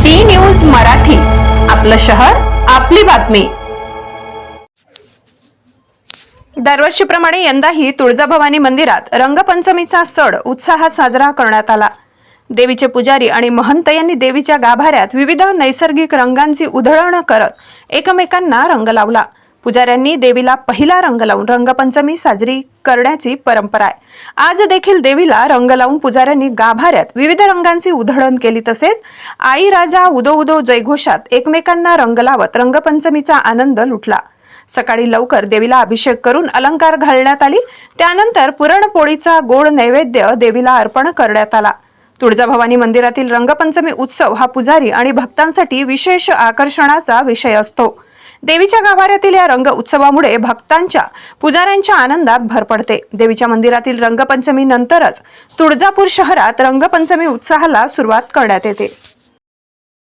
C news Marathi. आपलं शहर आपली बातमी. दरवर्षीप्रमाणे यंदाही तुळजाभवानी मंदिरात रंगपंचमीचा सण उत्साहात साजरा करण्यात आला. देवीचे पुजारी आणि महंत यांनी देवीच्या गाभाऱ्यात विविध नैसर्गिक रंगांची उधळण करत एकमेकांना रंग लावला. पुजाऱ्यांनी देवीला पहिला रंग लावून रंगपंचमी साजरी करण्याची परंपरा आहे. आज देखील देवीला रंग लावून पुजाऱ्यांनी गाभाऱ्यात विविध रंगांची उधळण केली तसेच आई राजा उदो उदो जयघोषात एकमेकांना रंग लावत रंगपंचमीचा आनंद लुटला. सकाळी लवकर देवीला अभिषेक करून अलंकार घालण्यात आली. त्यानंतर पुरणपोळीचा गोड नैवेद्य देवीला अर्पण करण्यात आला. तुळजाभवानी मंदिरातील रंगपंचमी उत्सव हा पुजारी आणि भक्तांसाठी विशेष आकर्षणाचा विषय असतो. देवीच्या गाभाऱ्यातील या रंग उत्सवामुळे भक्तांच्या पुजाऱ्यांच्या आनंदात भर पडते. देवीच्या मंदिरातील रंगपंचमी नंतरच तुळजापूर शहरात रंगपंचमी उत्साहाला सुरुवात करण्यात येते.